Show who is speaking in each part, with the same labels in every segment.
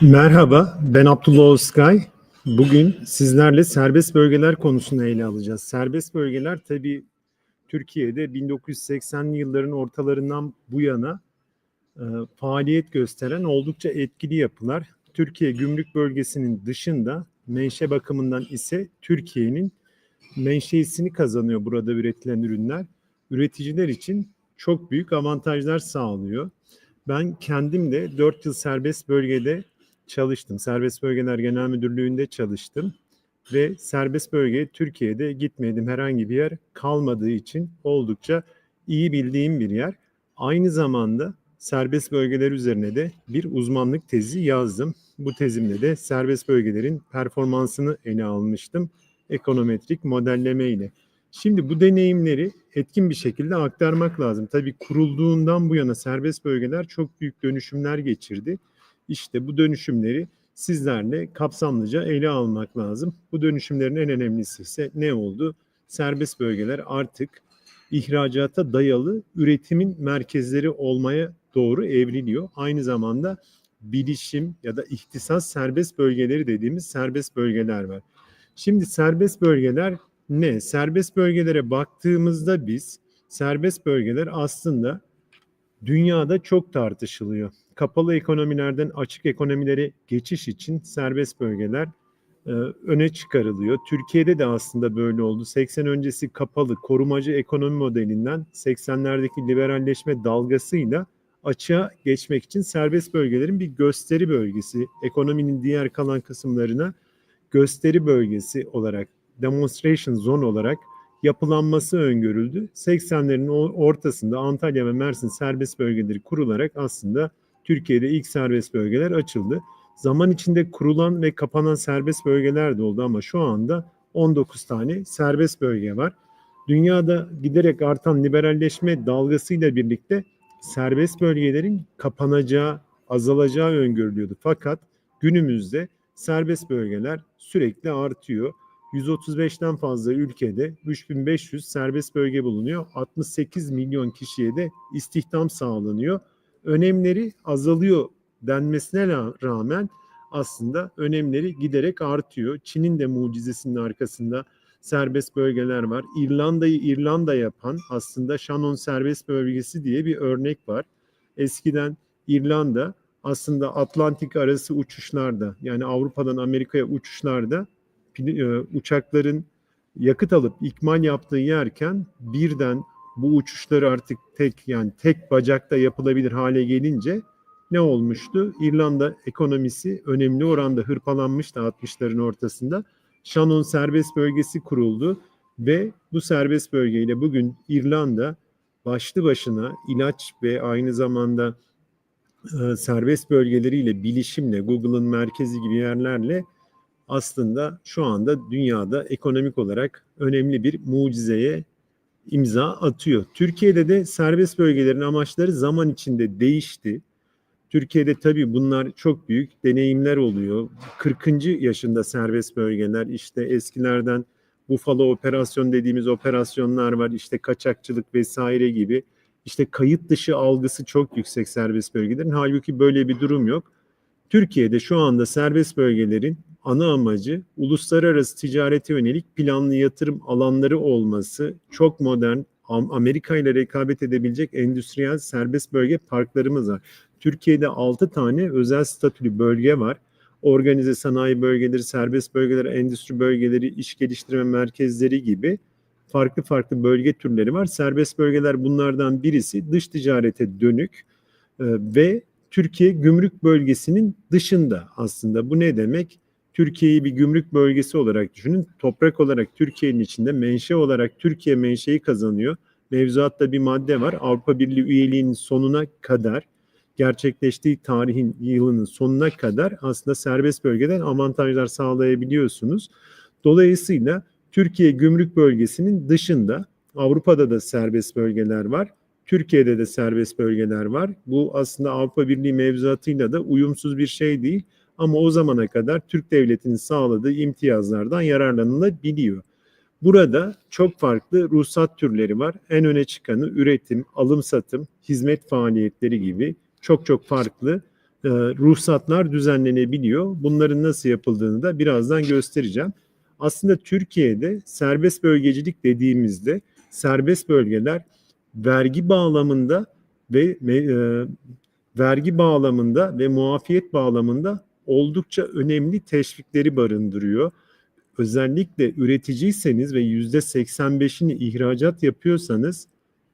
Speaker 1: Merhaba, ben Abdullah Özkay. Bugün sizlerle serbest bölgeler konusunu ele alacağız. Serbest bölgeler tabii Türkiye'de 1980'li yılların ortalarından bu yana e, faaliyet gösteren oldukça etkili yapılar. Türkiye gümrük bölgesinin dışında menşe bakımından ise Türkiye'nin menşeisini kazanıyor burada üretilen ürünler. Üreticiler için çok büyük avantajlar sağlıyor. Ben kendim de 4 yıl serbest bölgede çalıştım. Serbest Bölgeler Genel Müdürlüğü'nde çalıştım ve serbest bölgeye Türkiye'de gitmedim. Herhangi bir yer kalmadığı için oldukça iyi bildiğim bir yer. Aynı zamanda serbest bölgeler üzerine de bir uzmanlık tezi yazdım. Bu tezimde de serbest bölgelerin performansını ele almıştım ekonometrik modelleme ile. Şimdi bu deneyimleri etkin bir şekilde aktarmak lazım. Tabii kurulduğundan bu yana serbest bölgeler çok büyük dönüşümler geçirdi. İşte bu dönüşümleri sizlerle kapsamlıca ele almak lazım. Bu dönüşümlerin en önemlisi ise ne oldu? Serbest bölgeler artık ihracata dayalı üretimin merkezleri olmaya doğru evriliyor. Aynı zamanda bilişim ya da ihtisas serbest bölgeleri dediğimiz serbest bölgeler var. Şimdi serbest bölgeler ne? Serbest bölgelere baktığımızda biz serbest bölgeler aslında dünyada çok tartışılıyor. Kapalı ekonomilerden açık ekonomilere geçiş için serbest bölgeler e, öne çıkarılıyor. Türkiye'de de aslında böyle oldu. 80 öncesi kapalı korumacı ekonomi modelinden 80'lerdeki liberalleşme dalgasıyla açığa geçmek için serbest bölgelerin bir gösteri bölgesi, ekonominin diğer kalan kısımlarına gösteri bölgesi olarak, demonstration zone olarak yapılanması öngörüldü. 80'lerin ortasında Antalya ve Mersin serbest bölgeleri kurularak aslında Türkiye'de ilk serbest bölgeler açıldı. Zaman içinde kurulan ve kapanan serbest bölgeler de oldu ama şu anda 19 tane serbest bölge var. Dünyada giderek artan liberalleşme dalgasıyla birlikte serbest bölgelerin kapanacağı, azalacağı öngörülüyordu. Fakat günümüzde serbest bölgeler sürekli artıyor. 135'ten fazla ülkede 3500 serbest bölge bulunuyor. 68 milyon kişiye de istihdam sağlanıyor. Önemleri azalıyor denmesine rağmen aslında önemleri giderek artıyor. Çin'in de mucizesinin arkasında serbest bölgeler var. İrlanda'yı İrlanda yapan aslında Shannon Serbest Bölgesi diye bir örnek var. Eskiden İrlanda aslında Atlantik arası uçuşlarda yani Avrupa'dan Amerika'ya uçuşlarda uçakların yakıt alıp ikmal yaptığı yerken birden bu uçuşları artık tek yani tek bacakta yapılabilir hale gelince ne olmuştu? İrlanda ekonomisi önemli oranda hırpalanmıştı 60'ların ortasında. Shannon serbest bölgesi kuruldu ve bu serbest bölgeyle bugün İrlanda başlı başına ilaç ve aynı zamanda e, serbest bölgeleriyle, bilişimle, Google'ın merkezi gibi yerlerle aslında şu anda dünyada ekonomik olarak önemli bir mucizeye imza atıyor. Türkiye'de de serbest bölgelerin amaçları zaman içinde değişti. Türkiye'de tabii bunlar çok büyük deneyimler oluyor. 40. yaşında serbest bölgeler işte eskilerden Buffalo operasyon dediğimiz operasyonlar var. İşte kaçakçılık vesaire gibi. İşte kayıt dışı algısı çok yüksek serbest bölgelerin. Halbuki böyle bir durum yok. Türkiye'de şu anda serbest bölgelerin ana amacı uluslararası ticarete yönelik planlı yatırım alanları olması, çok modern, Amerika ile rekabet edebilecek endüstriyel serbest bölge parklarımız var. Türkiye'de 6 tane özel statülü bölge var. Organize sanayi bölgeleri, serbest bölgeler, endüstri bölgeleri, iş geliştirme merkezleri gibi farklı farklı bölge türleri var. Serbest bölgeler bunlardan birisi dış ticarete dönük e, ve Türkiye gümrük bölgesinin dışında aslında. Bu ne demek? Türkiye'yi bir gümrük bölgesi olarak düşünün. Toprak olarak Türkiye'nin içinde menşe olarak Türkiye menşeyi kazanıyor. Mevzuatta bir madde var. Avrupa Birliği üyeliğinin sonuna kadar gerçekleştiği tarihin yılının sonuna kadar aslında serbest bölgeden avantajlar sağlayabiliyorsunuz. Dolayısıyla Türkiye gümrük bölgesinin dışında Avrupa'da da serbest bölgeler var. Türkiye'de de serbest bölgeler var. Bu aslında Avrupa Birliği mevzuatıyla da uyumsuz bir şey değil. Ama o zamana kadar Türk Devleti'nin sağladığı imtiyazlardan yararlanılabiliyor. Burada çok farklı ruhsat türleri var. En öne çıkanı üretim, alım satım, hizmet faaliyetleri gibi çok çok farklı e, ruhsatlar düzenlenebiliyor. Bunların nasıl yapıldığını da birazdan göstereceğim. Aslında Türkiye'de serbest bölgecilik dediğimizde serbest bölgeler vergi bağlamında ve e, vergi bağlamında ve muafiyet bağlamında oldukça önemli teşvikleri barındırıyor. Özellikle üreticiyseniz ve yüzde 85'ini ihracat yapıyorsanız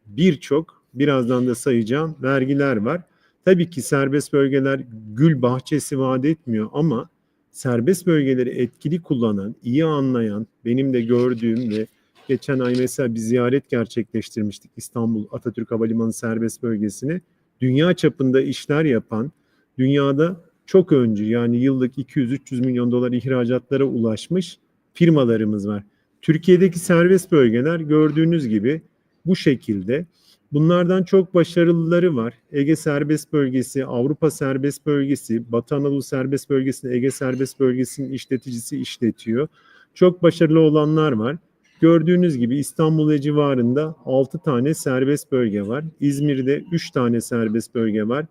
Speaker 1: birçok birazdan da sayacağım vergiler var. Tabii ki serbest bölgeler gül bahçesi vaat etmiyor ama serbest bölgeleri etkili kullanan, iyi anlayan, benim de gördüğüm ve geçen ay mesela bir ziyaret gerçekleştirmiştik İstanbul Atatürk Havalimanı serbest bölgesine. Dünya çapında işler yapan, dünyada çok öncü yani yıllık 200-300 milyon dolar ihracatlara ulaşmış firmalarımız var. Türkiye'deki serbest bölgeler gördüğünüz gibi bu şekilde. Bunlardan çok başarılıları var. Ege Serbest Bölgesi, Avrupa Serbest Bölgesi, Batı Anadolu Serbest Bölgesi'nin Ege Serbest Bölgesi'nin işleticisi işletiyor. Çok başarılı olanlar var. Gördüğünüz gibi İstanbul ve civarında 6 tane serbest bölge var. İzmir'de 3 tane serbest bölge var.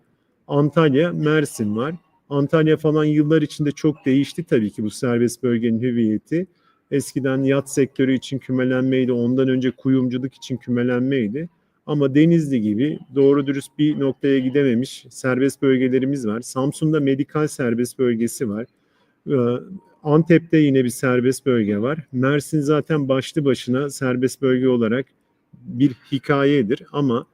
Speaker 1: Antalya, Mersin var. Antalya falan yıllar içinde çok değişti tabii ki bu serbest bölgenin hüviyeti. Eskiden yat sektörü için kümelenmeydi, ondan önce kuyumculuk için kümelenmeydi. Ama Denizli gibi doğru dürüst bir noktaya gidememiş serbest bölgelerimiz var. Samsun'da medikal serbest bölgesi var. Ee, Antep'te yine bir serbest bölge var. Mersin zaten başlı başına serbest bölge olarak bir hikayedir ama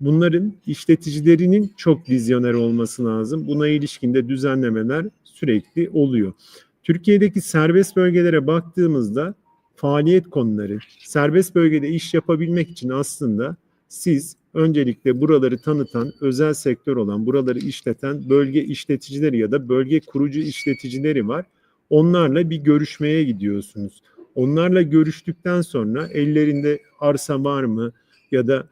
Speaker 1: bunların işleticilerinin çok vizyoner olması lazım. Buna ilişkin de düzenlemeler sürekli oluyor. Türkiye'deki serbest bölgelere baktığımızda faaliyet konuları, serbest bölgede iş yapabilmek için aslında siz öncelikle buraları tanıtan, özel sektör olan, buraları işleten bölge işleticileri ya da bölge kurucu işleticileri var. Onlarla bir görüşmeye gidiyorsunuz. Onlarla görüştükten sonra ellerinde arsa var mı ya da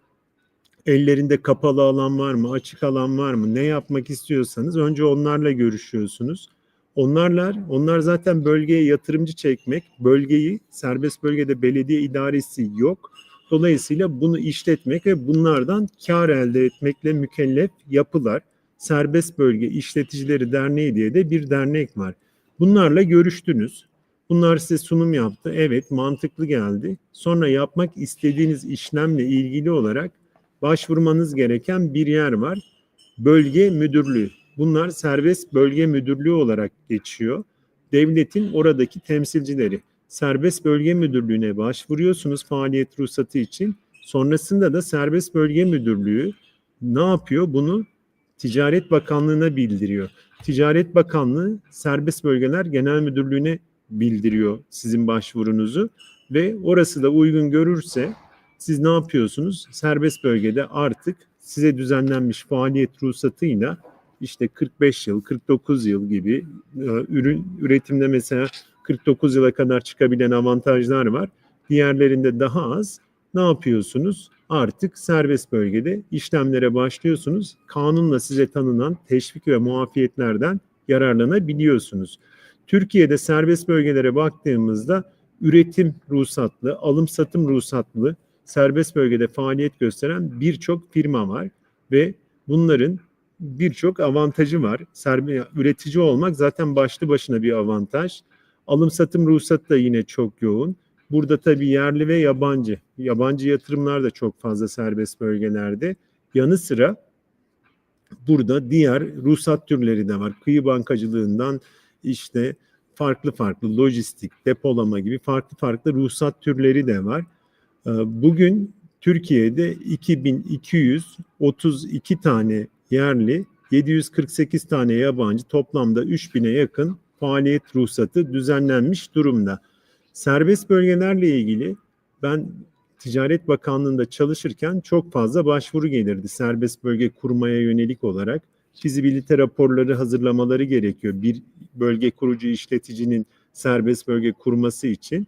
Speaker 1: ellerinde kapalı alan var mı, açık alan var mı, ne yapmak istiyorsanız önce onlarla görüşüyorsunuz. Onlarla, onlar zaten bölgeye yatırımcı çekmek, bölgeyi serbest bölgede belediye idaresi yok. Dolayısıyla bunu işletmek ve bunlardan kar elde etmekle mükellef yapılar. Serbest Bölge İşleticileri Derneği diye de bir dernek var. Bunlarla görüştünüz. Bunlar size sunum yaptı. Evet mantıklı geldi. Sonra yapmak istediğiniz işlemle ilgili olarak başvurmanız gereken bir yer var. Bölge müdürlüğü. Bunlar serbest bölge müdürlüğü olarak geçiyor. Devletin oradaki temsilcileri. Serbest Bölge Müdürlüğü'ne başvuruyorsunuz faaliyet ruhsatı için. Sonrasında da Serbest Bölge Müdürlüğü ne yapıyor? Bunu Ticaret Bakanlığı'na bildiriyor. Ticaret Bakanlığı Serbest Bölgeler Genel Müdürlüğü'ne bildiriyor sizin başvurunuzu ve orası da uygun görürse siz ne yapıyorsunuz? Serbest bölgede artık size düzenlenmiş faaliyet ruhsatıyla işte 45 yıl, 49 yıl gibi e, ürün üretimde mesela 49 yıla kadar çıkabilen avantajlar var. Diğerlerinde daha az. Ne yapıyorsunuz? Artık serbest bölgede işlemlere başlıyorsunuz. Kanunla size tanınan teşvik ve muafiyetlerden yararlanabiliyorsunuz. Türkiye'de serbest bölgelere baktığımızda üretim ruhsatlı, alım satım ruhsatlı serbest bölgede faaliyet gösteren birçok firma var ve bunların birçok avantajı var. Serbe, üretici olmak zaten başlı başına bir avantaj. Alım satım ruhsatı da yine çok yoğun. Burada tabii yerli ve yabancı. Yabancı yatırımlar da çok fazla serbest bölgelerde. Yanı sıra burada diğer ruhsat türleri de var. Kıyı bankacılığından işte farklı farklı lojistik, depolama gibi farklı farklı ruhsat türleri de var. Ee, bugün Türkiye'de 2232 tane yerli, 748 tane yabancı toplamda 3000'e yakın faaliyet ruhsatı düzenlenmiş durumda. Serbest bölgelerle ilgili ben Ticaret Bakanlığı'nda çalışırken çok fazla başvuru gelirdi serbest bölge kurmaya yönelik olarak. Fizibilite raporları hazırlamaları gerekiyor. Bir bölge kurucu işleticinin serbest bölge kurması için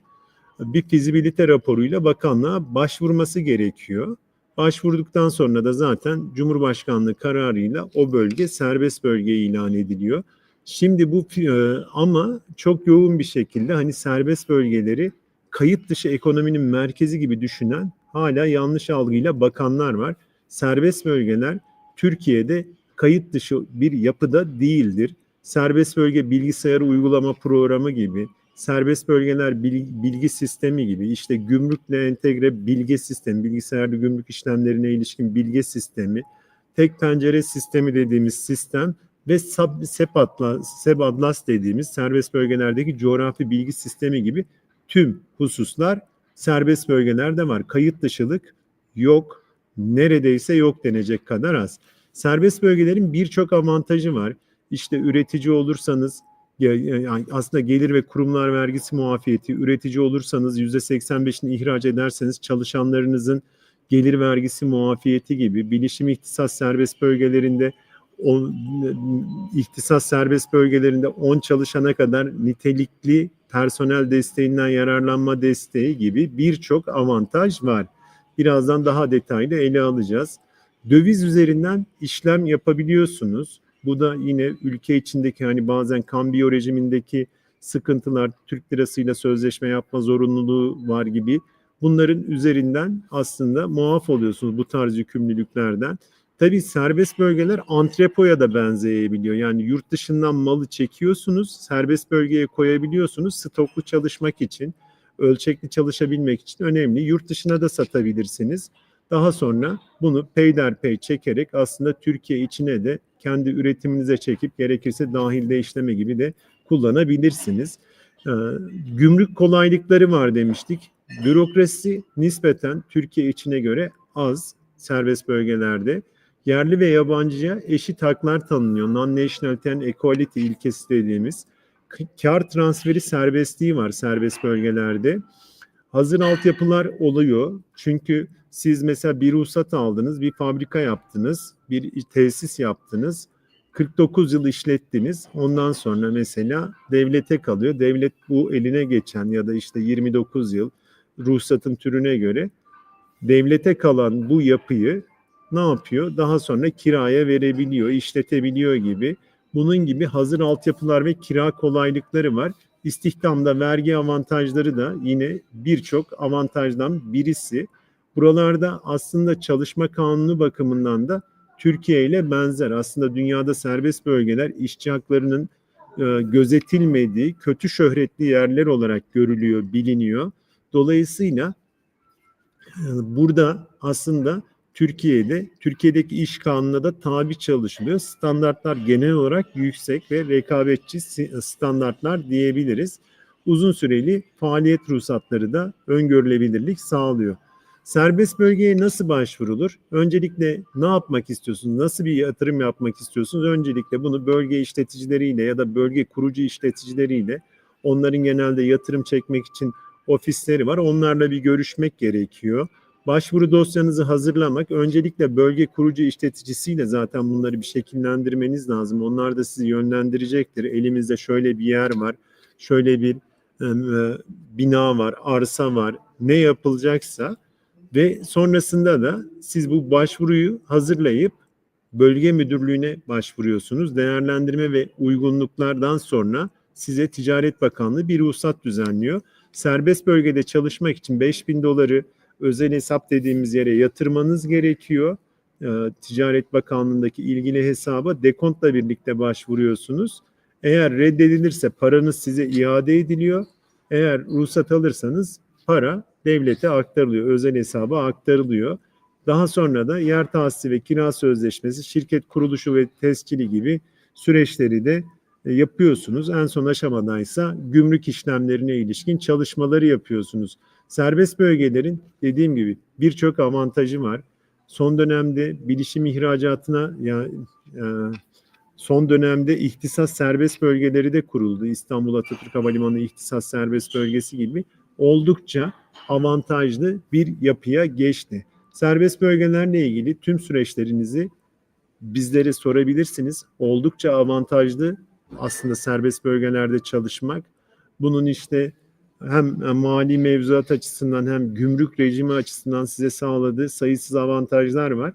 Speaker 1: bir fizibilite raporuyla bakanlığa başvurması gerekiyor. Başvurduktan sonra da zaten Cumhurbaşkanlığı kararıyla o bölge serbest bölge ilan ediliyor. Şimdi bu e, ama çok yoğun bir şekilde hani serbest bölgeleri kayıt dışı ekonominin merkezi gibi düşünen hala yanlış algıyla bakanlar var. Serbest bölgeler Türkiye'de kayıt dışı bir yapıda değildir. Serbest bölge bilgisayar uygulama programı gibi, serbest bölgeler bilgi sistemi gibi, işte gümrükle entegre bilgi sistemi, bilgisayarlı gümrük işlemlerine ilişkin bilgi sistemi, tek pencere sistemi dediğimiz sistem ve SEP Atlas, SEP Atlas dediğimiz serbest bölgelerdeki coğrafi bilgi sistemi gibi tüm hususlar serbest bölgelerde var. Kayıt dışılık yok, neredeyse yok denecek kadar az. Serbest bölgelerin birçok avantajı var. İşte üretici olursanız aslında gelir ve kurumlar vergisi muafiyeti, üretici olursanız %85'ini ihraç ederseniz çalışanlarınızın gelir vergisi muafiyeti gibi bilişim ihtisas serbest bölgelerinde o, ihtisas serbest bölgelerinde 10 çalışana kadar nitelikli personel desteğinden yararlanma desteği gibi birçok avantaj var. Birazdan daha detaylı ele alacağız. Döviz üzerinden işlem yapabiliyorsunuz. Bu da yine ülke içindeki hani bazen kambiyo rejimindeki sıkıntılar, Türk lirasıyla sözleşme yapma zorunluluğu var gibi bunların üzerinden aslında muaf oluyorsunuz bu tarz yükümlülüklerden. Tabii serbest bölgeler antrepoya da benzeyebiliyor. Yani yurt dışından malı çekiyorsunuz, serbest bölgeye koyabiliyorsunuz stoklu çalışmak için, ölçekli çalışabilmek için önemli. Yurt dışına da satabilirsiniz. Daha sonra bunu peyderpey çekerek aslında Türkiye içine de kendi üretiminize çekip gerekirse dahilde işleme gibi de kullanabilirsiniz. Ee, gümrük kolaylıkları var demiştik. Bürokrasi nispeten Türkiye içine göre az serbest bölgelerde. Yerli ve yabancıya eşit haklar tanınıyor. Non-nationality and equality ilkesi dediğimiz kar transferi serbestliği var serbest bölgelerde. Hazır altyapılar oluyor. Çünkü siz mesela bir ruhsat aldınız, bir fabrika yaptınız, bir tesis yaptınız. 49 yıl işlettiniz. Ondan sonra mesela devlete kalıyor. Devlet bu eline geçen ya da işte 29 yıl ruhsatın türüne göre devlete kalan bu yapıyı ne yapıyor? Daha sonra kiraya verebiliyor, işletebiliyor gibi. Bunun gibi hazır altyapılar ve kira kolaylıkları var. İstihdamda vergi avantajları da yine birçok avantajdan birisi. Buralarda aslında çalışma kanunu bakımından da Türkiye ile benzer. Aslında dünyada serbest bölgeler işçi haklarının e, gözetilmediği kötü şöhretli yerler olarak görülüyor, biliniyor. Dolayısıyla e, burada aslında Türkiye'de, Türkiye'deki iş kanununa da tabi çalışılıyor. Standartlar genel olarak yüksek ve rekabetçi standartlar diyebiliriz. Uzun süreli faaliyet ruhsatları da öngörülebilirlik sağlıyor. Serbest bölgeye nasıl başvurulur? Öncelikle ne yapmak istiyorsunuz? Nasıl bir yatırım yapmak istiyorsunuz? Öncelikle bunu bölge işleticileriyle ya da bölge kurucu işleticileriyle onların genelde yatırım çekmek için ofisleri var. Onlarla bir görüşmek gerekiyor. Başvuru dosyanızı hazırlamak, öncelikle bölge kurucu işleticisiyle zaten bunları bir şekillendirmeniz lazım. Onlar da sizi yönlendirecektir. Elimizde şöyle bir yer var, şöyle bir e, bina var, arsa var, ne yapılacaksa ve sonrasında da siz bu başvuruyu hazırlayıp bölge müdürlüğüne başvuruyorsunuz. Değerlendirme ve uygunluklardan sonra size Ticaret Bakanlığı bir ruhsat düzenliyor. Serbest bölgede çalışmak için 5000 doları özel hesap dediğimiz yere yatırmanız gerekiyor. Ee, Ticaret Bakanlığı'ndaki ilgili hesaba dekontla birlikte başvuruyorsunuz. Eğer reddedilirse paranız size iade ediliyor. Eğer ruhsat alırsanız para devlete aktarılıyor, özel hesaba aktarılıyor. Daha sonra da yer tahsisi ve kira sözleşmesi, şirket kuruluşu ve tescili gibi süreçleri de e, yapıyorsunuz. En son aşamadaysa gümrük işlemlerine ilişkin çalışmaları yapıyorsunuz. Serbest bölgelerin dediğim gibi birçok avantajı var. Son dönemde bilişim ihracatına ya e, son dönemde ihtisas serbest bölgeleri de kuruldu. İstanbul Atatürk Havalimanı ihtisas serbest bölgesi gibi oldukça avantajlı bir yapıya geçti. Serbest bölgelerle ilgili tüm süreçlerinizi bizlere sorabilirsiniz. Oldukça avantajlı aslında serbest bölgelerde çalışmak. Bunun işte hem mali mevzuat açısından hem gümrük rejimi açısından size sağladığı sayısız avantajlar var.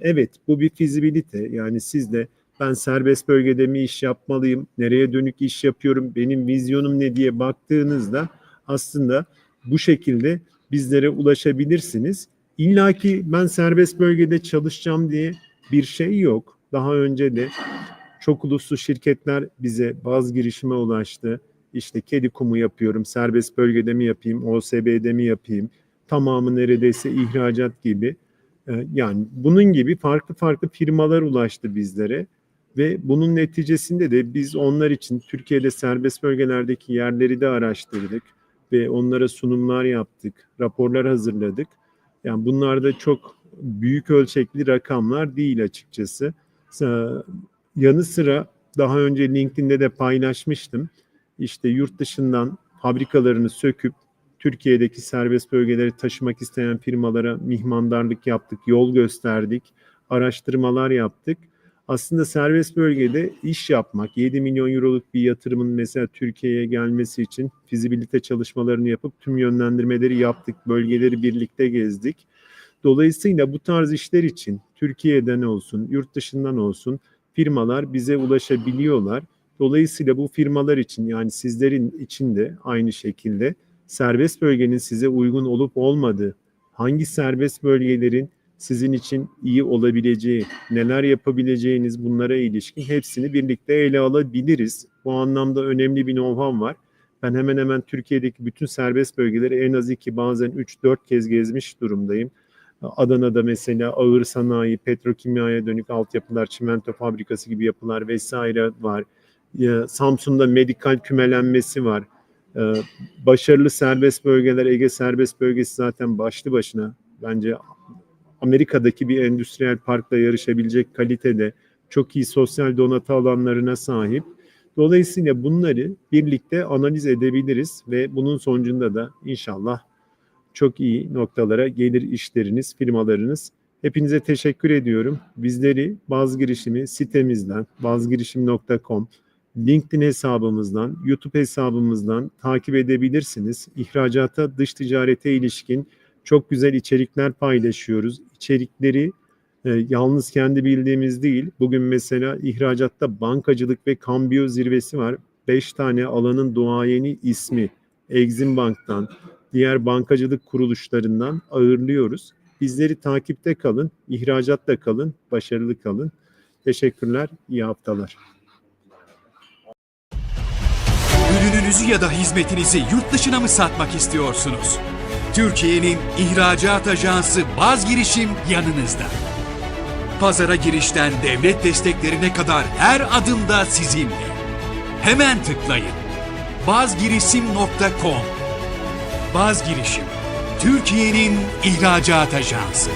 Speaker 1: Evet bu bir fizibilite yani siz de ben serbest bölgede mi iş yapmalıyım, nereye dönük iş yapıyorum, benim vizyonum ne diye baktığınızda aslında bu şekilde bizlere ulaşabilirsiniz. İlla ki ben serbest bölgede çalışacağım diye bir şey yok. Daha önce de çok uluslu şirketler bize bazı girişime ulaştı. İşte kedi kumu yapıyorum, serbest bölgede mi yapayım, OSB'de mi yapayım, tamamı neredeyse ihracat gibi. Ee, Yani bunun gibi farklı farklı firmalar ulaştı bizlere ve bunun neticesinde de biz onlar için Türkiye'de serbest bölgelerdeki yerleri de araştırdık ve onlara sunumlar yaptık, raporlar hazırladık. Yani bunlar da çok büyük ölçekli rakamlar değil açıkçası. Sa- Yanı sıra daha önce LinkedIn'de de paylaşmıştım. İşte yurt dışından fabrikalarını söküp Türkiye'deki serbest bölgeleri taşımak isteyen firmalara mihmandarlık yaptık, yol gösterdik, araştırmalar yaptık. Aslında serbest bölgede iş yapmak, 7 milyon euroluk bir yatırımın mesela Türkiye'ye gelmesi için fizibilite çalışmalarını yapıp tüm yönlendirmeleri yaptık, bölgeleri birlikte gezdik. Dolayısıyla bu tarz işler için Türkiye'den olsun, yurt dışından olsun firmalar bize ulaşabiliyorlar. Dolayısıyla bu firmalar için yani sizlerin için de aynı şekilde serbest bölgenin size uygun olup olmadığı, hangi serbest bölgelerin sizin için iyi olabileceği, neler yapabileceğiniz bunlara ilişkin hepsini birlikte ele alabiliriz. Bu anlamda önemli bir know-how var. Ben hemen hemen Türkiye'deki bütün serbest bölgeleri en az iki bazen 3-4 kez gezmiş durumdayım. Adana'da mesela ağır sanayi, petrokimyaya dönük altyapılar, çimento fabrikası gibi yapılar vesaire var. Ya, Samsun'da medikal kümelenmesi var. Ee, Başarılı serbest bölgeler, Ege serbest bölgesi zaten başlı başına bence Amerika'daki bir endüstriyel parkla yarışabilecek kalitede çok iyi sosyal donatı alanlarına sahip. Dolayısıyla bunları birlikte analiz edebiliriz ve bunun sonucunda da inşallah çok iyi noktalara gelir işleriniz, firmalarınız. Hepinize teşekkür ediyorum. Bizleri Baz Girişimi sitemizden, bazgirişim.com, LinkedIn hesabımızdan, YouTube hesabımızdan takip edebilirsiniz. İhracata, dış ticarete ilişkin çok güzel içerikler paylaşıyoruz. İçerikleri e, yalnız kendi bildiğimiz değil. Bugün mesela ihracatta bankacılık ve kambiyo zirvesi var. 5 tane alanın duayeni ismi Exim Bank'tan, diğer bankacılık kuruluşlarından ağırlıyoruz. Bizleri takipte kalın, ihracatta kalın, başarılı kalın. Teşekkürler, iyi haftalar.
Speaker 2: Ürününüzü ya da hizmetinizi yurt dışına mı satmak istiyorsunuz? Türkiye'nin ihracat ajansı Baz Girişim yanınızda. Pazara girişten devlet desteklerine kadar her adımda sizinle. Hemen tıklayın. bazgirişim.com Baz Girişim, Türkiye'nin ihracat ajansı.